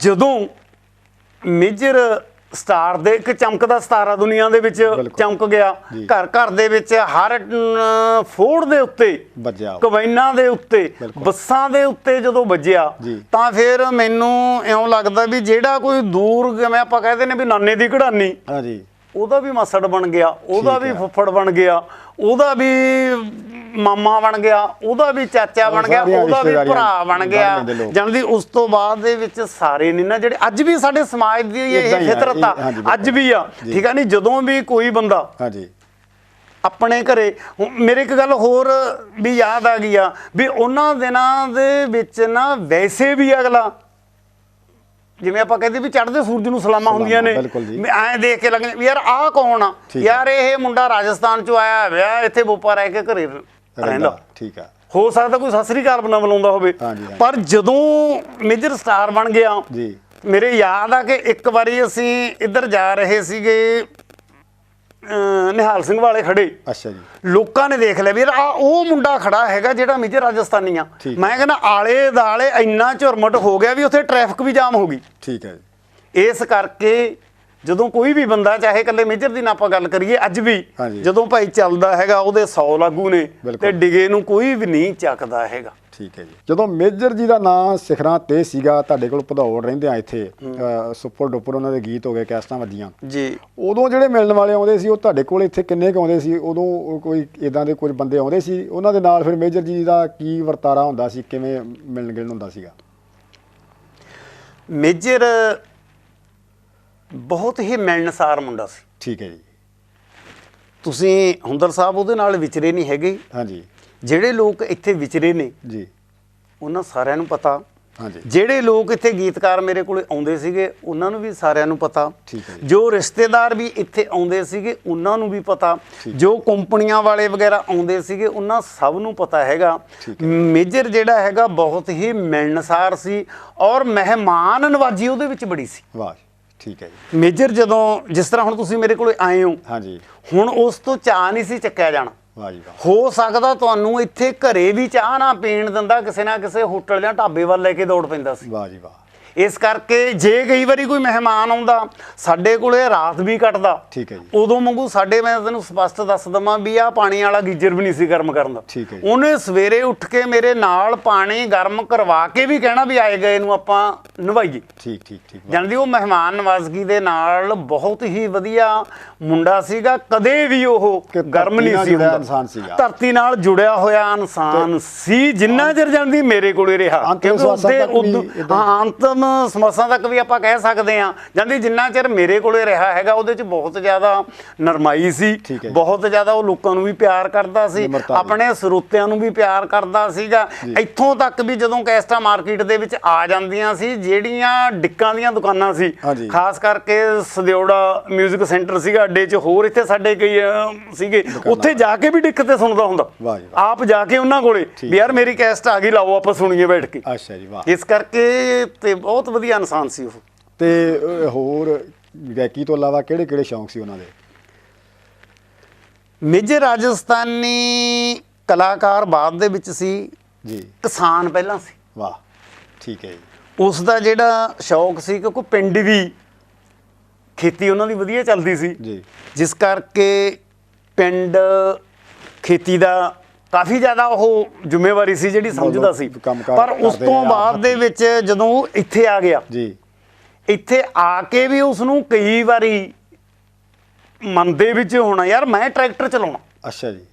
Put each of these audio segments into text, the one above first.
ਜਦੋਂ major star ਦੇ ਇੱਕ ਚਮਕਦਾ ਸਤਾਰਾ ਦੁਨੀਆ ਦੇ ਵਿੱਚ। ਚਮਕ ਗਿਆ। ਘਰ ਘਰ ਦੇ ਵਿੱਚ ਹਰ ਫੋੜ ਦੇ ਉੱਤੇ ਵੱਜਿਆ। ਕਵੈਨਾਂ ਦੇ ਉੱਤੇ। ਬੱਸਾਂ ਦੇ ਉੱਤੇ ਜਦੋਂ ਵੱਜਿਆ। ਤਾਂ ਫਿਰ ਮੈਨੂੰ ਇਉਂ ਲੱਗਦਾ ਵੀ ਜਿਹੜਾ ਕੋਈ ਦੂਰ ਜਿਵੇਂ ਆਪਾਂ ਕਹਿੰਦੇ ਨੇ ਵੀ ਨਾਨੇ ਦੀ ਕਢਾਨੀ ਹਾਂਜੀ ਉਹਦਾ ਵੀ ਮਾਸੜ ਬਣ ਗਿਆ ਉਹਦਾ ਵੀ। ਫੁੱਫੜ ਬਣ ਗਿਆ ਉਹਦਾ ਵੀ ਮਾਮਾ ਬਣ ਗਿਆ ਉਹਦਾ ਵੀ ਚਾਚਾ ਬਣ ਗਿਆ ਉਹਦਾ ਵੀ ਭਰਾ ਬਣ ਗਿਆ। ਜਾਣਦੀ ਉਸ ਤੋਂ ਬਾਅਦ ਦੇ ਵਿੱਚ ਸਾਰੇ ਨੇ ਨਾ ਜਿਹੜੇ ਅੱਜ ਵੀ ਸਾਡੇ ਸਮਾਜ ਦੀ ਇਹ ਫਿਤਰਤ ਆ। ਅੱਜ ਵੀ ਆ। ਠੀਕ ਆ ਨਹੀਂ ਜਦੋਂ ਵੀ ਕੋਈ ਬੰਦਾ ਹਾਂਜੀ ਆਪਣੇ ਘਰੇ ਮੇਰੇ ਇੱਕ ਗੱਲ ਹੋਰ ਵੀ ਯਾਦ ਆ ਗਈ ਆ ਵੀ ਉਹਨਾਂ ਦਿਨਾਂ ਦੇ ਵਿੱਚ ਨਾ ਵੈਸੇ ਵੀ ਅਗਲਾ ਜਿਵੇਂ ਆਪਾਂ ਕਹਿੰਦੇ ਵੀ ਚੜ੍ਹਦੇ ਸੂਰਜ ਨੂੰ ਸਲਾਮਾਂ ਹੁੰਦੀਆਂ ਨੇ। ਐਂ ਦੇਖ ਕੇ ਲੱਗਦੇ ਯਾਰ ਆਹ ਕੌਣ ਆ। ਯਾਰ ਇਹ ਮੁੰਡਾ ਰਾਜਸਥਾਨ ਚੋਂ ਆਇਆ ਹੋਇਆ ਇੱਥੇ ਬੋਪਾ ਰਹਿ ਕੇ ਘਰੇ ਰਹਿੰਦਾ। ਠੀਕ ਆ। ਹੋ ਸਕਦਾ ਕੋਈ ਸਤਿ ਸ੍ਰੀ ਅਕਾਲ ਬਣਾ ਬੁਲਾਉਂਦਾ ਹੋਵੇ। ਪਰ ਜਦੋਂ ਮੇਜਰ ਸਟਾਰ ਬਣ ਗਿਆ ਜੀ। ਮੇਰੇ ਯਾਦ ਆ ਕਿ ਇੱਕ ਵਾਰੀ ਅਸੀਂ ਇੱਧਰ ਜਾ ਰਹੇ ਸੀਗੇ ਨਿਹਾਲ ਸਿੰਘ ਵਾਲੇ ਖੜੇ। ਅੱਛਾ ਜੀ। ਲੋਕਾਂ ਨੇ ਦੇਖ ਲਿਆ ਵੀ ਆ ਉਹ ਮੁੰਡਾ ਖੜਾ ਹੈਗਾ ਜਿਹੜਾ ਮੇਜਰ ਰਾਜਸਥਾਨੀ ਆ। ਮੈਂ ਕਹਿੰਦਾ ਆਲੇ ਦਾਲੇ ਇੰਨਾ ਝੁਰਮਟ ਹੋ ਗਿਆ ਵੀ ਉੱਥੇ ਟ੍ਰੈਫਿਕ ਵੀ ਜਾਮ ਹੋ ਗਈ। ਠੀਕ ਹੈ ਜੀ। ਇਸ ਕਰਕੇ ਜਦੋਂ ਕੋਈ ਵੀ ਬੰਦਾ ਚਾਹੇ ਇਕੱਲੇ ਮੇਜਰ ਦੀ ਨਾ ਆਪਾਂ ਗੱਲ ਕਰੀਏ ਅੱਜ ਵੀ। ਜਦੋਂ ਭਾਈ ਚੱਲਦਾ ਹੈਗਾ ਉਹਦੇ 100 ਲਾਗੂ ਨੇ। ਤੇ ਡਿਗੇ ਨੂੰ ਕੋਈ ਵੀ ਨਹੀਂ ਚੱਕਦਾ ਹੈਗਾ। ਠੀਕ ਹੈ ਜੀ। ਜਦੋਂ ਮੇਜਰ ਜੀ ਦਾ ਨਾਂ ਸਿਖਰਾਂ ਤੇ ਸੀਗਾ ਤੁਹਾਡੇ ਕੋਲ ਭਦੌੜ ਰਹਿੰਦੇ ਆ ਇੱਥੇ ਸੁਪਰ ਡੁਪਰ ਉਹਨਾਂ ਦੇ ਗੀਤ ਹੋ ਗਏ ਕੈਸਟਾਂ ਵੱਜੀਆਂ। ਜੀ। ਉਦੋਂ ਜਿਹੜੇ ਮਿਲਣ ਵਾਲੇ ਆਉਂਦੇ ਸੀ ਉਹ ਤੁਹਾਡੇ ਕੋਲ ਇੱਥੇ ਕਿੰਨੇ ਕੁ ਆਉਂਦੇ ਸੀ? ਉਦੋਂ ਕੋਈ ਇਦਾਂ ਦੇ ਕੁਝ ਬੰਦੇ ਆਉਂਦੇ ਸੀ? ਉਹਨਾਂ ਦੇ ਨਾਲ ਫਿਰ ਮੇਜਰ ਜੀ ਦਾ ਕੀ ਵਰਤਾਰਾ ਹੁੰਦਾ ਸੀ? ਕਿਵੇਂ ਮਿਲਣ ਗਿਲਣ ਹੁੰਦਾ ਸੀਗਾ? ਮੇਜਰ ਬਹੁਤ ਹੀ ਮਿਲਣਸਾਰ ਮੁੰਡਾ ਸੀ। ਠੀਕ ਹੈ ਜੀ। ਤੁਸੀਂ ਹੁੰਦਰ ਸਾਹਿਬ ਉਹਦੇ ਨਾਲ ਵਿਚਰੇ ਨਹੀਂ ਹੈਗੇ। ਹਾਂਜੀ। ਜਿਹੜੇ ਲੋਕ ਇੱਥੇ ਵਿਚਰੇ ਨੇ ਜੀ। ਉਹਨਾਂ ਸਾਰਿਆਂ ਨੂੰ ਪਤਾ। ਹਾਂਜੀ। ਜਿਹੜੇ ਲੋਕ ਇੱਥੇ ਗੀਤਕਾਰ ਮੇਰੇ ਕੋਲੇ ਆਉਂਦੇ ਸੀਗੇ ਉਹਨਾਂ ਨੂੰ ਵੀ ਸਾਰਿਆਂ ਨੂੰ ਪਤਾ। ਠੀਕ ਹੈ ਜੀ। ਰਿਸ਼ਤੇਦਾਰ ਵੀ ਇੱਥੇ ਆਉਂਦੇ ਸੀਗੇ ਉਹਨਾਂ ਨੂੰ ਵੀ ਪਤਾ। ਜੋ ਕੰਪਨੀਆਂ ਵਾਲੇ ਵਗੈਰਾ ਆਉਂਦੇ ਸੀਗੇ ਉਹਨਾਂ ਸਭ ਨੂੰ ਪਤਾ ਹੈਗਾ। ਮੇਜਰ ਜਿਹੜਾ ਹੈਗਾ ਬਹੁਤ ਹੀ ਮਿਲਣਸਾਰ ਸੀ ਔਰ ਮਹਿਮਾਨ ਨਵਾਜੀ ਉਹਦੇ ਵਿੱਚ ਬੜੀ ਸੀ। ਵਾਹ ਠੀਕ ਹੈ ਜੀ। ਮੇਜਰ ਜਦੋਂ ਜਿਸ ਤਰ੍ਹਾਂ ਹੁਣ ਤੁਸੀਂ ਮੇਰੇ ਕੋਲੇ ਆਏ ਹੋ ਹਾਂਜੀ। ਹੁਣ ਉਸ ਤੋਂ ਚਾਹ ਨਹੀਂ ਸੀ ਚੱਕਿਆ ਜਾਣਾ। ਵਾਹ ਜੀ ਵਾਹ। ਹੋ ਸਕਦਾ ਤੁਹਾਨੂੰ ਇੱਥੇ ਘਰੇ ਵੀ ਚਾਹ ਨਾ ਪੀਣ ਦਿੰਦਾ ਕਿਸੇ ਨਾ ਕਿਸੇ ਹੋਟਲ ਜਾਂ ਢਾਬੇ ਵੱਲ ਲੈ ਕੇ ਦੌੜ ਪੈਂਦਾ ਸੀ। ਵਾਹ ਜੀ ਵਾਹ। ਇਸ ਕਰਕੇ ਜੇ ਕਈ ਵਾਰੀ ਕੋਈ ਮਹਿਮਾਨ ਆਉਂਦਾ ਸਾਡੇ ਕੋਲੇ ਰਾਤ ਵੀ ਕੱਟਦਾ। ਠੀਕ ਹੈ ਜੀ। ਉਦੋਂ ਵਾਂਗੂ ਸਾਡੇ ਮੈਂ ਤੈਨੂੰ ਸਪਸ਼ਟ ਦੱਸ ਦਵਾਂ ਵੀ ਆ ਪਾਣੀ ਵਾਲਾ ਗੀਜ਼ਰ ਵੀ ਨਹੀਂ ਸੀ ਗਰਮ ਕਰਨ ਦਾ। ਠੀਕ ਹੈ। ਉਹਨੇ ਸਵੇਰੇ ਉੱਠ ਕੇ ਮੇਰੇ ਨਾਲ ਪਾਣੀ ਗਰਮ ਕਰਵਾ ਕੇ ਵੀ ਕਹਿਣਾ ਵੀ ਆਏ ਗਏ ਨੂੰ ਆਪਾਂ ਨਵਾਈਏ। ਠੀਕ ਠੀਕ ਠੀਕ। ਜਾਣਦੀ ਉਹ ਮਹਿਮਾਨ ਨਵਾਜ਼ਗੀ ਦੇ ਨਾਲ ਬਹੁਤ ਹੀ ਵਧੀਆ ਮੁੰਡਾ ਸੀਗਾ ਕਦੇ ਵੀ ਉਹ ਗਰਮ ਨਹੀਂ ਸੀ ਹੁੰਦਾ। ਇਨਸਾਨ ਸੀਗਾ। ਧਰਤੀ ਨਾਲ ਜੁੜਿਆ ਹੋਇਆ ਇਨਸਾਨ ਸੀ ਜਿੰਨਾ ਚਿਰ ਜਾਂਦੀ ਮੇਰੇ ਕੋਲੇ ਰਿਹਾ। ਉਦੋਂ- ਏਦਾਂ- ਹਾਂ ਅੰਤਮ ਸਮਾਸਾਂ ਤੱਕ ਵੀ ਆਪਾਂ ਕਹਿ ਸਕਦੇ ਹਾਂ। ਜਾਂਦੀ ਜਿੰਨਾ ਚਿਰ ਮੇਰੇ ਕੋਲੇ ਰਿਹਾ ਹੈਗਾ ਉਹਦੇ ਚ ਬਹੁਤ ਜ਼ਿਆਦਾ ਨਰਮਾਈ ਸੀ। ਬਹੁਤ ਜ਼ਿਆਦਾ ਉਹ ਲੋਕਾਂ ਨੂੰ ਵੀ ਪਿਆਰ ਕਰਦਾ ਸੀ। ਆਪਣੇ ਸਰੋਤਿਆਂ ਨੂੰ ਵੀ ਪਿਆਰ ਕਰਦਾ ਸੀਗਾ। ਇੱਥੋਂ ਤੱਕ ਵੀ ਜਦੋਂ ਕੈਸਟਾ ਮਾਰਕੀਟ ਦੇ ਵਿੱਚ ਆ ਜਾਂਦੀਆਂ ਸੀ ਜਿਹੜੀਆਂ ਡਿੱਕਾਂ ਦੀਆਂ ਦੁਕਾਨਾਂ ਸੀ। ਖਾਸ ਕਰਕੇ ਸਦਿਓੜਾ 뮤직 ਸੈਂਟਰ ਸੀਗਾ ਅੱਡੇ 'ਚ। ਹੋਰ ਇੱਥੇ ਸਾਡੇ ਕਈ ਸੀਗੇ। ਉੱਥੇ ਜਾ ਕੇ ਵੀ ਡਿੱਕ ਤੇ ਸੁਣਦਾ ਹੁੰਦਾ। ਆਪ ਜਾ ਕੇ ਉਹਨਾਂ ਕੋਲੇ ਵੀ ਯਾਰ ਮੇਰੀ ਕੈਸਟ ਆ ਗਈ ਲਾਓ ਆਪਾਂ ਸੁਣੀਏ ਬੈਠ ਕੇ। ਅੱਛਾ ਜੀ ਵਾਹ। ਇਸ ਕਰਕੇ ਤੇ ਬਹੁਤ ਵਧੀਆ ਇਨਸਾਨ ਸੀ ਉਹ। ਤੇ ਹੋਰ ਗਾਇਕੀ ਤੋਂ ਇਲਾਵਾ ਕਿਹੜੇ ਕਿਹੜੇ ਸ਼ੌਂਕ ਸੀ ਉਹਨਾਂ ਦੇ? ਮੇਜਰ ਰਾਜਸਥਾਨੀ ਕਲਾਕਾਰ ਬਾਅਦ ਦੇ ਵਿੱਚ ਸੀ। ਜੀ। ਕਿਸਾਨ ਪਹਿਲਾਂ ਸੀ। ਵਾਹ ਠੀਕ ਹੈ ਜੀ। ਉਸ ਦਾ ਜਿਹੜਾ ਸ਼ੌਕ ਸੀ ਕਿਉਂਕਿ ਪਿੰਡ ਵੀ ਖੇਤੀ ਉਹਨਾਂ ਦੀ ਵਧੀਆ ਚੱਲਦੀ ਸੀ। ਜੀ। ਜਿਸ ਕਰਕੇ ਪਿੰਡ ਖੇਤੀ ਦਾ ਕਾਫੀ ਜ਼ਿਆਦਾ ਉਹ ਜ਼ਿੰਮੇਵਾਰੀ ਸੀ ਜਿਹੜੀ ਸਮਝਦਾ ਸੀ। ਪਰ ਉਸ ਤੋਂ ਬਾਅਦ ਦੇ ਵਿੱਚ ਜਦੋਂ ਇੱਥੇ ਆ ਗਿਆ ਜੀ। ਇੱਥੇ ਆ ਕੇ ਵੀ ਉਸ ਨੂੰ ਕਈ ਵਾਰੀ ਮਨ ਦੇ ਵਿੱਚ ਹੋਣਾ ਯਾਰ ਮੈਂ ਟਰੈਕਟਰ ਚਲਾਉਣਾ। ਅੱਛਾ ਜੀ।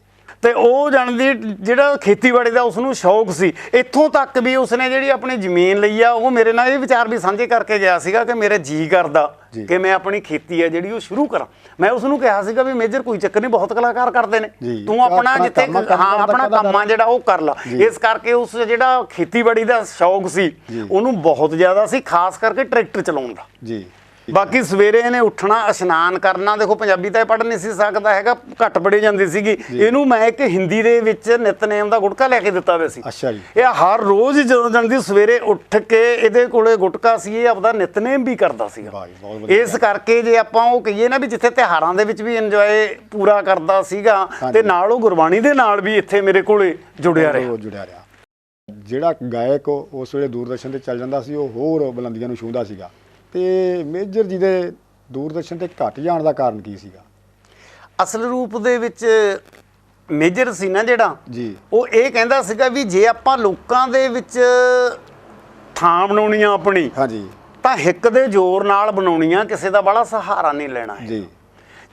ਤੇ ਉਹ ਜਾਣਦੀ ਜਿਹੜਾ ਖੇਤੀਬਾੜੀ ਦਾ ਉਸ ਨੂੰ ਸ਼ੌਕ ਸੀ ਇੱਥੋਂ ਤੱਕ ਵੀ ਉਸਨੇ ਜਿਹੜੀ ਆਪਣੀ ਜ਼ਮੀਨ ਲਈ ਆ ਉਹ ਮੇਰੇ ਨਾਲ ਇਹ ਵਿਚਾਰ ਵੀ ਸਾਂਝੇ ਕਰਕੇ ਗਿਆ ਸੀਗਾ ਕਿ ਮੇਰੇ ਜੀ ਕਰਦਾ। ਕਿ ਮੈਂ ਆਪਣੀ ਖੇਤੀ ਹੈ ਜਿਹੜੀ ਉਹ ਸ਼ੁਰੂ ਕਰਾਂ ਮੈਂ ਉਸ ਨੂੰ ਕਿਹਾ ਸੀਗਾ ਵੀ ਮੇਜਰ ਕੋਈ ਚੱਕਰ ਨਹੀਂ ਬਹੁਤ ਕਲਾਕਾਰ ਕਰਦੇ ਨੇ। ਤੂੰ ਆਪਣਾ ਜਿੱਥੇ ਹਾਂ ਆਪਣਾ ਕੰਮ ਆ? ਜਿਹੜਾ ਉਹ ਕਰ ਲਾ। ਇਸ ਕਰਕੇ ਉਸ ਜਿਹੜਾ ਖੇਤੀਬਾੜੀ ਦਾ ਸ਼ੌਕ ਸੀ। ਉਹਨੂੰ ਬਹੁਤ ਜ਼ਿਆਦਾ ਸੀ ਖਾਸ ਕਰਕੇ ਟਰੈਕਟਰ ਚਲਾਉਣ ਦਾ ਜੀ ਬਾਕੀ ਸਵੇਰੇ ਇਹਨੇ ਉੱਠਣਾ ਇਸ਼ਨਾਨ ਕਰਨਾ ਦੇਖੋ ਪੰਜਾਬੀ ਤਾਂ ਇਹ ਪੜ੍ਹ ਨਹੀਂ ਸੀ ਸਕਦਾ ਹੈਗਾ ਘੱਟ ਪੜ੍ਹੀ ਜਾਂਦੀ ਸੀਗੀ। ਇਹਨੂੰ ਮੈਂ ਇੱਕ ਹਿੰਦੀ ਦੇ ਵਿੱਚ ਨਿਤਨੇਮ ਦਾ ਗੁਟਕਾ ਲੈ ਕੇ ਦਿੱਤਾ ਹੋਇਆ ਸੀ। ਅੱਛਾ ਜੀ। ਇਹ ਹਰ ਰੋਜ਼ ਜਦੋਂ ਜਾਂਦੀ ਸਵੇਰੇ ਉੱਠ ਕੇ ਇਹਦੇ ਕੋਲੇ ਗੁਟਕਾ ਸੀ ਇਹ ਆਪਦਾ ਨਿਤਨੇਮ ਵੀ ਕਰਦਾ ਸੀਗਾ। ਇਸ ਕਰਕੇ ਜੇ ਆਪਾਂ ਉਹ ਕਹੀਏ ਨਾ ਵੀ ਜਿੱਥੇ ਤਿਹਾਰਾਂ ਦੇ ਵਿੱਚ ਵੀ ਇੰਜੋਏ ਪੂਰਾ ਕਰਦਾ ਸੀਗਾ। ਤੇ ਨਾਲ ਉਹ ਗੁਰਬਾਣੀ ਦੇ ਨਾਲ ਵੀ ਇੱਥੇ ਮੇਰੇ ਕੋਲੇ ਜੁੜਿਆ ਰਿਹਾ। ਜੁੜਿਆ ਰਿਹਾ। ਜਿਹੜਾ ਗਾਇਕ ਉਸ ਵੇਲੇ ਦੂਰਦਰਸ਼ਨ ਤੇ ਚੱਲ ਜਾਂਦਾ ਸੀ ਉਹ ਹੋਰ ਬੁਲੰਦੀਆਂ ਨੂੰ ਛੂੰਹਦਾ ਸੀਗਾ। ਤੇ ਮੇਜਰ ਜੀ ਦੇ ਦੂਰਦਰਸ਼ਨ ਤੇ ਘਟ ਜਾਣ ਦਾ ਕਾਰਨ ਕੀ ਸੀਗਾ? ਅਸਲ ਰੂਪ ਦੇ ਵਿੱਚ ਮੇਜਰ ਸੀ ਨਾ ਜਿਹੜਾ ਜੀ। ਉਹ ਇਹ ਕਹਿੰਦਾ ਸੀਗਾ ਵੀ ਜੇ ਆਪਾਂ ਲੋਕਾਂ ਦੇ ਵਿੱਚ ਥਾਂ ਬਣਾਉਣੀ ਆ ਆਪਣੀ ਹਾਂਜੀ। ਤਾਂ ਹਿੱਕ ਦੇ ਜ਼ੋਰ ਨਾਲ ਬਣਾਉਣੀ ਆ ਕਿਸੇ ਦਾ ਬੜਾ ਸਹਾਰਾ ਨਹੀਂ ਲੈਣਾ ਹੈ ਜੀ।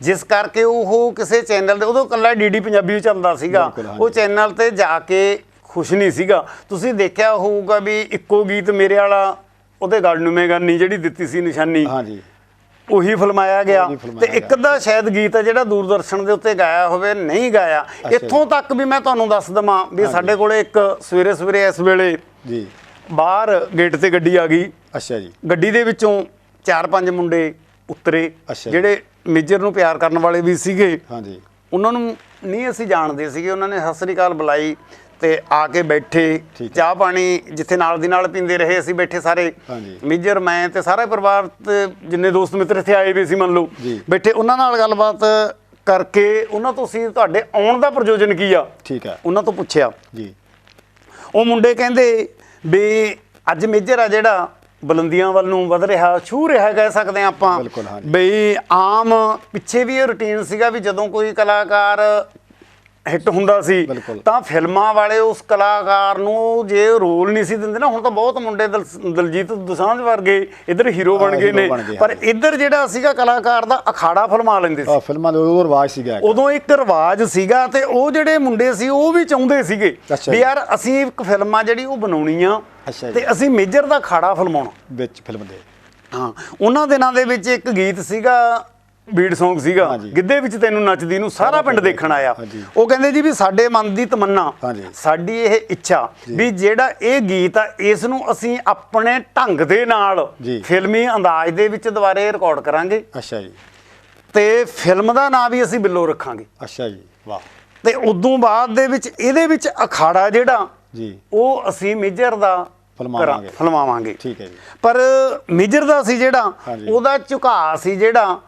ਜਿਸ ਕਰਕੇ ਉਹ ਕਿਸੇ ਚੈਨਲ ਦੇ ਉਦੋਂ ਕੱਲਾ ਡੀਡੀ ਪੰਜਾਬੀ ਵਿੱਚ ਚੱਲਦਾ ਸੀਗਾ। ਉਹ ਚੈਨਲ ਤੇ ਜਾ ਕੇ ਖੁਸ਼ ਨਹੀਂ ਸੀਗਾ। ਤੁਸੀਂ ਦੇਖਿਆ ਹੋਊਗਾ ਵੀ ਇੱਕੋ ਗੀਤ ਮੇਰੇ ਵਾਲਾ ਉਹਦੇ ਗੜ ਨੂੰ ਮੈਂ ਗਾਨੀ ਜਿਹੜੀ ਦਿੱਤੀ ਸੀ ਨਿਸ਼ਾਨੀ ਹਾਂਜੀ। ਉਹੀ ਫਿਲਮਾਇਆ ਗਿਆ। ਤੇ ਇੱਕ ਦਾ ਸ਼ਾਇਦ ਗੀਤ ਹੈ ਜਿਹੜਾ ਦੂਰਦਰਸ਼ਨ ਦੇ ਉੱਤੇ ਗਾਇਆ ਹੋਵੇ ਨਹੀਂ ਗਾਇਆ। ਇੱਥੋਂ ਤੱਕ ਵੀ ਮੈਂ ਤੁਹਾਨੂੰ ਦੱਸ ਦਵਾਂ ਵੀ ਸਾਡੇ ਕੋਲੇ ਇੱਕ ਸਵੇਰੇ ਸਵੇਰੇ ਇਸ ਵੇਲੇ ਜੀ। ਬਾਹਰ ਗੇਟ ਤੇ ਗੱਡੀ ਆ ਗਈ। ਅੱਛਾ ਜੀ। ਗੱਡੀ ਦੇ ਵਿੱਚੋਂ ਚਾਰ ਪੰਜ ਮੁੰਡੇ ਉਤਰੇ। ਜਿਹੜੇ ਮੇਜਰ ਨੂੰ ਪਿਆਰ ਕਰਨ ਵਾਲੇ ਵੀ ਸੀਗੇ। ਹਾਂਜੀ। ਉਹਨਾਂ ਨੂੰ ਨਹੀਂ ਅਸੀਂ ਜਾਣਦੇ ਸੀਗੇ ਉਹਨਾਂ ਨੇ ਸਤਿ ਸ੍ਰੀ ਅਕਾਲ ਬੁਲਾਈ। ਤੇ ਆ ਕੇ ਬੈਠੇ। ਚਾਹ ਪਾਣੀ ਜਿੱਥੇ ਨਾਲ ਦੀ ਨਾਲ ਪੀਂਦੇ ਰਹੇ ਅਸੀਂ ਬੈਠੇ ਸਾਰੇ। ਮੇਜਰ ਮੈਂ ਤੇ ਸਾਰਾ ਪਰਿਵਾਰ ਤੇ ਜਿੰਨੇ ਦੋਸਤ ਮਿੱਤਰ ਇੱਥੇ ਆਏ ਵੀ ਸੀ ਮੰਨ ਲਓ। ਬੈਠੇ ਉਹਨਾਂ ਨਾਲ ਗੱਲਬਾਤ ਕਰਕੇ ਉਹਨਾਂ ਤੋਂ ਅਸੀਂ ਤੁਹਾਡੇ ਆਉਣ ਦਾ ਪ੍ਰਯੋਜਨ ਕੀ ਆ ਠੀਕ ਹੈ ਉਹਨਾਂ ਤੋਂ ਪੁੱਛਿਆ ਜੀ ਉਹ ਮੁੰਡੇ ਕਹਿੰਦੇ ਵੀ ਅੱਜ ਮੇਜਰ ਆ ਜਿਹੜਾ ਬੁਲੰਦੀਆਂ ਵੱਲ ਨੂੰ ਵਧ ਰਿਹਾ ਛੂ ਰਿਹਾ ਕਹਿ ਸਕਦੇ ਆ ਆਪਾਂ। ਬਈ ਆਮ ਪਿੱਛੇ ਵੀ ਇਹ ਰੁਟੀਨ ਸੀਗਾ ਵੀ ਜਦੋਂ ਕੋਈ ਕਲਾਕਾਰ ਹਿੱਟ ਹੁੰਦਾ ਸੀ। ਤਾਂ ਫਿਲਮਾਂ ਵਾਲੇ ਉਸ ਕਲਾਕਾਰ ਨੂੰ ਜੇ ਰੋਲ ਨਹੀਂ ਸੀ ਦਿੰਦੇ ਨਾ ਹੁਣ ਤਾਂ ਬਹੁਤ ਮੁੰਡੇ ਦਲ- ਦਲਜੀਤ ਦੋਸਾਂਝ ਵਰਗੇ ਇੱਧਰ ਹੀਰੋ ਬਣ ਗਏ ਨੇ ਪਰ। ਇੱਧਰ ਜਿਹੜਾ ਸੀਗਾ ਕਲਾਕਾਰ ਦਾ ਅਖਾੜਾ ਫਿਲਮਾ ਲੈਂਦੇ ਸੀ ਫਿਲਮਾਂ ਦੇ ਉਦੋਂ ਰਿਵਾਜ ਸੀਗਾ। ਉਦੋਂ ਇੱਕ ਰਿਵਾਜ ਸੀਗਾ ਤੇ ਉਹ ਜਿਹੜੇ ਮੁੰਡੇ ਸੀ ਉਹ ਵੀ ਚਾਹੁੰਦੇ ਸੀਗੇ ਵੀ। ਯਾਰ ਅਸੀਂ ਇੱਕ ਫਿਲਮ ਜਿਹੜੀ ਉਹ ਬਣਾਉਣੀ ਆ। ਤੇ ਅਸੀਂ ਮੇਜਰ ਦਾ ਖਾੜਾ ਫਿਲਮਾਉਣਾ ਵਿੱਚ ਫਿਲਮ ਦੇ ਹਾਂ ਉਹਨਾਂ ਦਿਨਾਂ ਦੇ ਵਿੱਚ ਇੱਕ ਗੀਤ ਸੀਗਾ ਬੀਟ Song ਸੀਗਾ ਹਾਂਜੀ। ਗਿੱਧੇ ਵਿੱਚ ਤੈਨੂੰ ਨੱਚਦੀ ਨੂੰ ਸਾਰਾ ਪਿੰਡ ਦੇਖਣ ਆਇਆ। ਉਹ ਕਹਿੰਦੇ ਜੀ ਵੀ ਸਾਡੇ ਮਨ ਦੀ ਤਮੰਨਾ। ਸਾਡੀ ਇਹ ਇੱਛਾ ਵੀ ਜਿਹੜਾ ਇਹ ਗੀਤ ਆ ਇਸ ਨੂੰ ਅਸੀਂ ਆਪਣੇ ਢੰਗ ਦੇ ਨਾਲ। ਫਿਲਮੀ ਅੰਦਾਜ਼ ਦੇ ਵਿੱਚ ਦੁਬਾਰੇ ਰਿਕਾਰਡ ਕਰਾਂਗੇ ਅੱਛਾ ਜੀ ਤੇ ਫਿਲਮ ਦਾ ਨਾਂ ਵੀ ਅਸੀਂ ਬਿੱਲੋ ਰੱਖਾਂਗੇ ਅੱਛਾ ਜੀ ਵਾਹ ਤੇ ਉਦੋਂ ਬਾਅਦ ਦੇ ਵਿੱਚ ਇਹਦੇ ਵਿੱਚ ਅਖਾੜਾ ਜਿਹੜਾ ਜੀ ਉਹ ਅਸੀਂ ਮੇਜਰ ਦਾ ਫਿਲਮਾਵਾਂਗੇ। ਫਿਲਮਾਵਾਂਗੇ ਠੀਕ ਹੈ ਜੀ ਪਰ ਮੇਜਰ ਦਾ ਸੀ ਜਿਹੜਾ। ਉਹਦਾ ਝੁਕਾਅ ਸੀ ਜਿਹੜਾ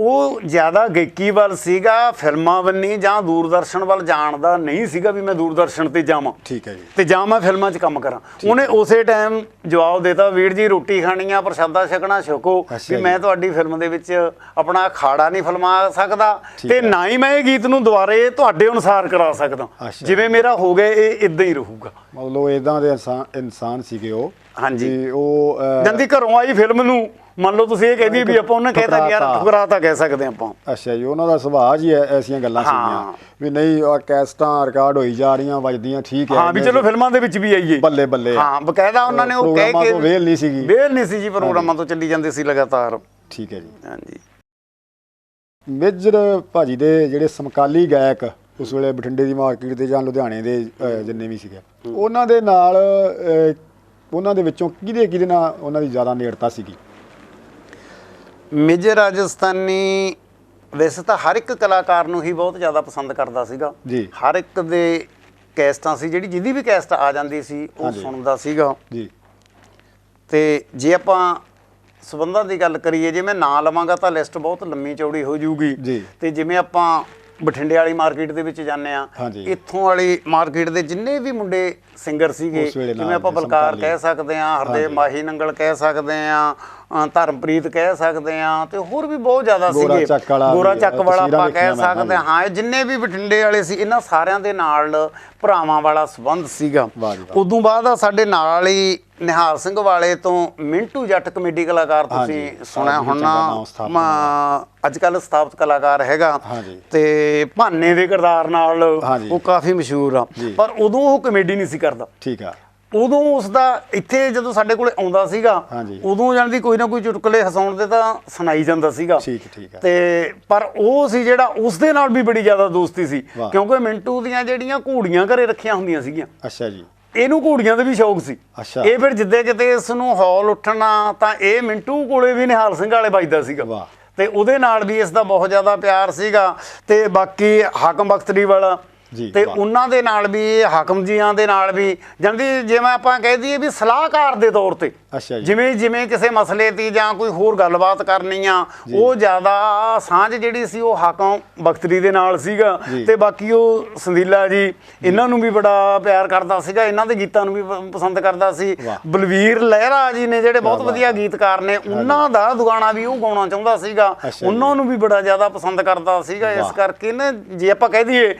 ਉਹ ਜ਼ਿਆਦਾ ਗਾਇਕੀ ਵੱਲ ਸੀਗਾ ਫਿਲਮਾਂ ਨਹੀਂ ਜਾਂ ਦੂਰਦਰਸ਼ਨ ਵੱਲ ਜਾਣ ਦਾ ਨਹੀਂ ਸੀਗਾ ਵੀ ਮੈਂ ਦੂਰਦਰਸ਼ਨ ਤੇ ਜਾਵਾਂ ਠੀਕ ਹੈ ਜੀ ਤੇ ਜਾਂ ਮੈਂ ਫਿਲਮਾਂ 'ਚ ਕੰਮ ਕਰਾਂ ਉਹਨੇ ਉਸੇ ਟਾਈਮ ਜਵਾਬ ਦਿੱਤਾ ਵੀਰ ਜੀ ਰੋਟੀ ਖਾਣੀ ਆ ਪ੍ਰਸ਼ਾਦਾ ਛਕਣਾ ਛਕੋ ਵੀ ਮੈਂ। ਤੁਹਾਡੀ ਫਿਲਮ ਦੇ ਵਿੱਚ ਆਪਣਾ ਅਖਾੜਾ ਨਹੀਂ ਫਿਲਮਾ ਸਕਦਾ ਤੇ। ਨਾ ਹੀ ਮੈਂ ਇਹ ਗੀਤ ਨੂੰ ਦੁਬਾਰੇ ਤੁਹਾਡੇ ਅਨੁਸਾਰ ਕਰਾ ਸਕਦਾ। ਜਿਵੇਂ ਮੇਰਾ ਹੋ ਗਿਆ ਇਹ ਇਦਾਂ ਹੀ ਰਹੂਗਾ ਮਤਲਬ ਇਦਾਂ ਦੇ ਇਨਸਾਨ ਇਨਸਾਨ ਸੀਗੇ ਉਹ ਹਾਂਜੀ। ਉਹ ਜਾਂਦੀ ਘਰੋਂ ਆਈ ਫਿਲਮ ਨੂੰ ਮੰਨ ਲਓ ਤੁਸੀਂ ਇਹ ਕਹਿੰਦੀ ਵੀ ਆਪਾਂ ਉਹਨੇ ਕਹਿਤਾ ਵੀ ਯਾਰ ਠੁਕਰਾਤਾ। ਠੁਕਰਾ ਤਾਂ ਕਹਿ ਸਕਦੇ ਆਪਾਂ। ਅੱਛਾ ਜੀ ਉਹਨਾਂ ਦਾ ਸੁਭਾਅ ਜੀ ਐਸੀਆਂ ਗੱਲਾਂ। ਸੀਗੀਆਂ ਵੀ ਨਹੀਂ ਆ ਕੈਸਟਾਂ ਰਿਕਾਰਡ ਹੋਈ ਜਾ ਰਹੀਆਂ ਵੱਜਦੀਆਂ ਠੀਕ ਹੈ ਹਾਂ ਵੀ ਚਲੋ ਫਿਲਮਾਂ ਦੇ ਵਿੱਚ ਵੀ ਆਈਏ ਬੱਲੇ ਬੱਲੇ। ਹਾਂ ਬਕਾਇਦਾ ਉਹਨਾਂ ਨੇ ਉਹ ਕਹਿ ਕੇ ਤੋਂ ਵੇਲ ਨਹੀਂ ਸੀਗੀ। ਵੇਲ ਨਹੀਂ ਸੀ ਜੀ ਪ੍ਰੋਗਰਾਮਾਂ ਤੋਂ ਚੱਲੀ ਜਾਂਦੇ ਸੀ ਲਗਾਤਾਰ। ਠੀਕ ਹੈ ਜੀ। ਹਾਂਜੀ। ਮੇਜਰ ਭਾਜੀ ਦੇ ਜਿਹੜੇ ਸਮਕਾਲੀ ਗਾਇਕ ਉਸ ਵੇਲੇ ਬਠਿੰਡੇ ਦੀ ਮਾਰਕੀਟ ਦੇ ਜਾਂ ਲੁਧਿਆਣੇ ਦੇ ਜਿੰਨੇ ਵੀ ਸੀਗੇ ਉਹਨਾਂ ਦੇ ਨਾਲ ਉਹਨਾਂ ਦੇ ਵਿੱਚੋਂ ਕਿਹਦੇ ਕਿਹਦੇ ਨਾਲ ਉਹਨਾਂ ਦੀ ਜ਼ਿਆਦਾ ਨੇੜਤਾ ਸੀਗੀ? ਮੇਜਰ ਰਾਜਸਥਾਨੀ ਵੈਸੇ ਤਾਂ ਹਰ ਇੱਕ ਕਲਾਕਾਰ ਨੂੰ ਹੀ ਬਹੁਤ ਜ਼ਿਆਦਾ ਪਸੰਦ ਕਰਦਾ ਸੀਗਾ ਜੀ। ਹਰ ਇੱਕ ਦੇ ਕੈਸਟਾਂ ਸੀ ਜਿਹੜੀ ਜਿਹਦੀ ਵੀ ਕੈਸਟ ਆ ਜਾਂਦੀ ਸੀ ਉਹ। ਸੁਣਦਾ ਸੀਗਾ ਜੀ ਤੇ ਜੇ ਆਪਾਂ ਸਬੰਧਾਂ ਦੀ ਗੱਲ ਕਰੀਏ ਜੇ ਮੈਂ ਨਾਂ ਲਵਾਂਗਾ ਤਾਂ ਲਿਸਟ ਬਹੁਤ ਲੰਮੀ ਚੌੜੀ ਹੋ ਜਾਊਗੀ। ਤੇ ਜਿਵੇਂ ਆਪਾਂ ਬਠਿੰਡੇ ਵਾਲੀ ਮਾਰਕੀਟ ਦੇ ਵਿੱਚ ਜਾਂਦੇ ਆ। ਇੱਥੋਂ ਵਾਲੀ ਮਾਰਕੀਟ ਦੇ ਜਿੰਨੇ ਵੀ ਮੁੰਡੇ ਸਿੰਗਰ ਸੀਗੇ ਜਿਵੇਂ ਆਪਾਂ ਬਲਕਾਰ। ਕਹਿ ਸਕਦੇ ਆ ਹਰਦੇਵ। ਮਾਹੀ ਨੰਗਲ ਕਹਿ ਸਕਦੇ ਆ ਧਰਮਪ੍ਰੀਤ ਕਹਿ ਸਕਦੇ ਆ ਤੇ ਹੋਰ ਵੀ ਬਹੁਤ ਜ਼ਿਆਦਾ ਸੀਗੇ ਗੋਰਾ ਚੱਕ ਵਾਲਾ ਆਪਾਂ ਕਹਿ ਸਕਦੇ ਹਾਂ ਜਿੰਨੇ ਵੀ ਬਠਿੰਡੇ ਵਾਲੇ ਸੀ ਇਹਨਾਂ ਸਾਰਿਆਂ ਦੇ ਨਾਲ ਭਰਾਵਾਂ ਵਾਲਾ ਸੰਬੰਧ ਸੀਗਾ। ਉਦੋਂ ਬਾਅਦ ਸਾਡੇ ਨਾਲ ਹੀ ਨਿਹਾਲ ਸਿੰਘ ਵਾਲੇ ਤੋਂ ਮਿੰਟੂ ਜੱਟ ਕਮੇਡੀ ਕਲਾਕਾਰ ਤੁਸੀਂ ਸੁਣਿਆ ਹੋਣਾ। ਅੱਜ ਕੱਲ ਸਥਾਪਿਤ ਕਲਾਕਾਰ ਹੈਗਾ। ਤੇ ਭਾਨੇ ਦੇ ਕਿਰਦਾਰ ਨਾਲ। ਉਹ ਕਾਫੀ ਮਸ਼ਹੂਰ ਆ। ਪਰ ਉਦੋਂ ਉਹ ਕਮੇਡੀ ਨਹੀਂ ਸੀ ਕਰਦਾ। ਠੀਕ ਆ। ਉਦੋਂ ਉਸ ਦਾ ਇੱਥੇ ਜਦੋਂ ਸਾਡੇ ਕੋਲੇ ਆਉਂਦਾ ਸੀਗਾ। ਉਦੋਂ ਜਾਣ ਦੀ ਕੋਈ ਨਾ ਕੋਈ ਚੁਟਕਲੇ ਹਸਾਉਣ ਦੇ ਤਾਂ ਸੁਣਾਈ ਜਾਂਦਾ ਸੀਗਾ। ਠੀਕ ਠੀਕ ਆ। ਤੇ ਪਰ ਉਹ ਸੀ ਜਿਹੜਾ ਉਸ ਦੇ ਨਾਲ ਵੀ ਬੜੀ ਜ਼ਿਆਦਾ ਦੋਸਤੀ ਸੀ। ਕਿਉਂਕਿ ਮਿੰਟੂ ਦੀਆਂ ਜਿਹੜੀਆਂ ਘੋੜੀਆਂ ਘਰੇ ਰੱਖੀਆਂ ਹੁੰਦੀਆਂ ਸੀਗੀਆਂ। ਅੱਛਾ ਜੀ। ਇਹਨੂੰ ਘੋੜੀਆਂ ਦਾ ਵੀ ਸ਼ੌਕ ਸੀ ਅੱਛਾ। ਇਹ ਫਿਰ ਜਿੱਦੇ ਕਿਤੇ ਇਸ ਨੂੰ ਹੌਲ ਉੱਠਣਾ ਤਾਂ ਇਹ ਮਿੰਟੂ ਕੋਲੇ ਵੀ ਨਿਹਾਲ ਸਿੰਘ ਵਾਲੇ ਵੱਜਦਾ ਸੀਗਾ ਵਾਹ। ਤੇ ਉਹਦੇ ਨਾਲ ਵੀ ਇਸ ਦਾ ਬਹੁਤ ਜ਼ਿਆਦਾ ਪਿਆਰ ਸੀਗਾ ਤੇ ਬਾਕੀ ਹਾਕਮ ਬਖਤਰੀ ਵਾਲਾ ਤੇ। ਉਹਨਾਂ ਦੇ ਨਾਲ ਵੀ ਹਾਕਮ ਜੀਆਂ ਦੇ ਨਾਲ ਵੀ ਜਾਂਦੀ ਜਿਵੇਂ ਆਪਾਂ ਕਹਿ ਦਈਏ ਵੀ ਸਲਾਹਕਾਰ ਦੇ ਤੌਰ ਤੇ ਅੱਛਾ ਜੀ ਜਿਵੇਂ ਜਿਵੇਂ ਕਿਸੇ ਮਸਲੇ ਤੇ ਜਾਂ ਕੋਈ ਹੋਰ ਗੱਲਬਾਤ ਕਰਨੀ ਆ ਉਹ ਜ਼ਿਆਦਾ ਸਾਂਝ ਜਿਹੜੀ ਸੀ ਉਹ ਹਾਕਮ ਬਖਤਰੀ ਦੇ ਨਾਲ ਸੀਗਾ। ਤੇ ਬਾਕੀ ਉਹ ਸੰਦੀਲਾ ਜੀ ਇਹਨਾਂ ਨੂੰ ਵੀ ਬੜਾ ਪਿਆਰ ਕਰਦਾ ਸੀਗਾ ਇਹਨਾਂ ਦੇ ਗੀਤਾਂ ਨੂੰ ਵੀ ਪਸੰਦ ਕਰਦਾ ਸੀ। ਬਲਵੀਰ ਲਹਿਰਾ ਜੀ ਨੇ ਜਿਹੜੇ ਬਹੁਤ ਵਧੀਆ ਗੀਤਕਾਰ ਨੇ ਉਹਨਾਂ ਦਾ ਦੁਗਾਣਾ ਵੀ ਉਹ ਗਾਉਣਾ ਚਾਹੁੰਦਾ ਸੀਗਾ। ਉਹਨਾਂ ਨੂੰ ਵੀ ਬੜਾ ਜ਼ਿਆਦਾ ਪਸੰਦ ਕਰਦਾ ਸੀਗਾ ਇਸ। ਕਰਕੇ ਨਾ ਜੇ ਆਪਾਂ ਕਹਿ ਦਈਏ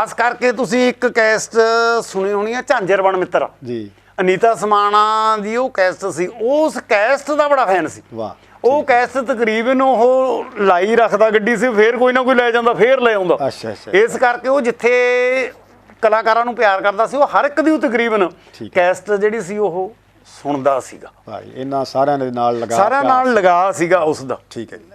ਖਾਸ ਕਰਕੇ ਤੁਸੀਂ ਇੱਕ ਕੈਸਟ ਸੁਣੀ ਹੋਣੀ ਆ ਝਾਂਜਰ ਬਣ ਮਿੱਤਰ। ਜੀ। ਅਨੀਤਾ ਸਮਾਣਾ ਦੀ ਉਹ ਕੈਸਟ ਸੀ। ਉਸ ਕੈਸਟ ਦਾ ਬੜਾ ਫੈਨ ਸੀ। ਵਾਹ ਉਹ ਕੈਸਟ ਤਕਰੀਬਨ ਉਹ ਲਾਈ ਰੱਖਦਾ ਗੱਡੀ ਸੀ ਫੇਰ ਕੋਈ ਨਾ ਕੋਈ ਲੈ ਜਾਂਦਾ ਫੇਰ ਲੈ ਆਉਂਦਾ। ਅੱਛਾ, ਅੱਛਾ। ਇਸ ਕਰਕੇ ਉਹ ਜਿੱਥੇ ਕਲਾਕਾਰਾਂ ਨੂੰ ਪਿਆਰ ਕਰਦਾ ਸੀ ਉਹ ਹਰ ਇੱਕ ਦੀ ਉਹ ਤਕਰੀਬਨ ਕੈਸਟ ਜਿਹੜੀ ਸੀ ਉਹ ਸੁਣਦਾ ਸੀਗਾ। ਭਾਈ ਇਹਨਾਂ ਸਾਰਿਆਂ ਦੇ ਨਾਲ ਲਗਾ ਸਾਰਿਆਂ ਨਾਲ ਲਗਾ ਸੀਗਾ ਉਸ ਦਾ ਠੀਕ ਹੈ